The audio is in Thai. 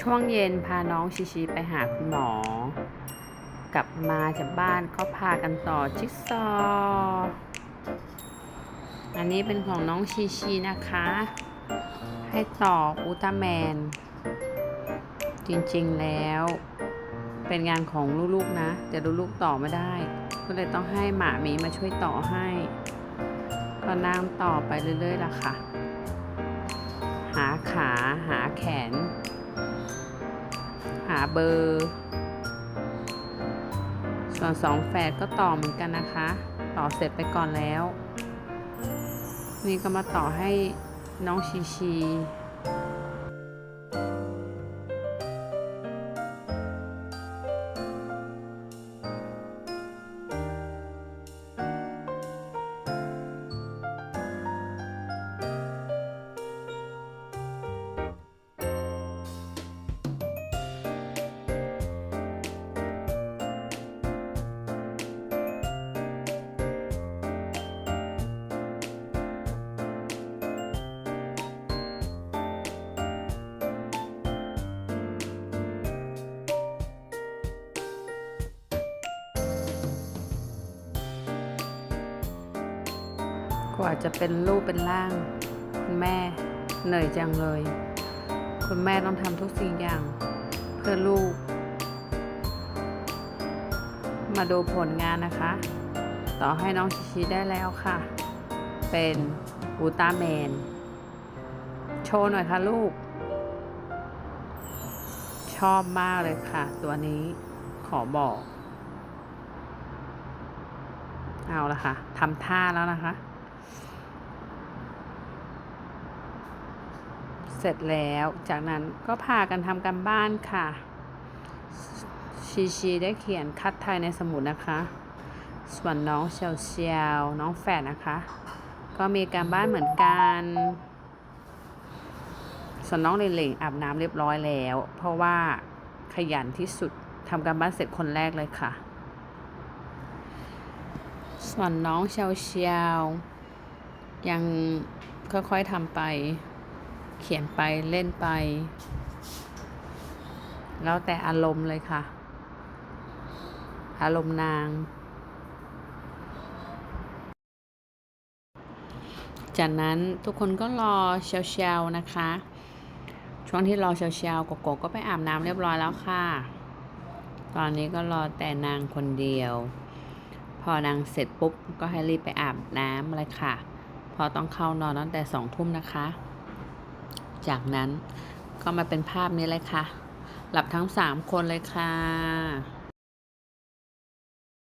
ช่วงเย็นพาน้องชิชิไปหาคุณหมอ กลับมาจากบ้านก็พากันต่อจิ๊กซอว์อันนี้เป็นของน้องชิชินะคะ ให้ต่ออุลตร้าแมน จริงๆแล้ว เป็นงานของลูกๆนะ แต่ลูกๆต่อไม่ได้ ก็เลยต้องให้หมามีมาช่วยต่อให้ก็นั่งต่อไปเรื่อยๆล่ะค่ะ หาขาหาแขน เบอร์ ส่วนสองแฝดก็ต่อเหมือนกันนะคะ ต่อเสร็จไปก่อนแล้ว นี่ก็มาต่อให้น้องชีชี กว่าจะเป็นรูปเป็นร่าง คุณแม่เหนื่อยจังเลย คุณแม่ต้องทำทุกสิ่งอย่าง เพื่อลูก มาดูผลงานนะคะ ต่อให้น้องชิชิได้แล้วค่ะ เป็นอูตาแมน โชว์หน่อยค่ะลูก ชอบมากเลยค่ะ ตัวนี้ขอบอกเอาละค่ะทำท่าแล้วนะคะ เสร็จแล้ว จากนั้นก็พากันทำกันบ้านค่ะ ชีชีได้เขียนคัดไทยในสมุดนะคะ ส่วนน้องเชียวเชียวน้องแฝดนะคะ ก็มีการบ้านเหมือนกันส่วนน้องเลงเลงอาบน้ำเรียบร้อยแล้ว เพราะว่าขยันที่สุดทำการบ้านเสร็จคนแรกเลยค่ะ ส่วนน้องเชียวเชียวยังค่อยๆทำไป เขียนไปเล่นไป แล้วแต่อารมณ์เลยค่ะ อารมณ์นาง จากนั้นทุกคนก็รอเชลๆนะคะ ช่วงที่รอเชลๆโกโกก็ไปอาบน้ำเรียบร้อยแล้วค่ะ ตอนนี้ก็รอแต่นางคนเดียว พอนางเสร็จปุ๊บก็ให้รีบไปอาบน้ำเลยค่ะ พอต้องเข้านอนตั้งแต่สองทุ่มนะคะ จากนั้นก็มาเป็นภาพนี้เลยค่ะ หลับทั้งสามคนเลยค่ะ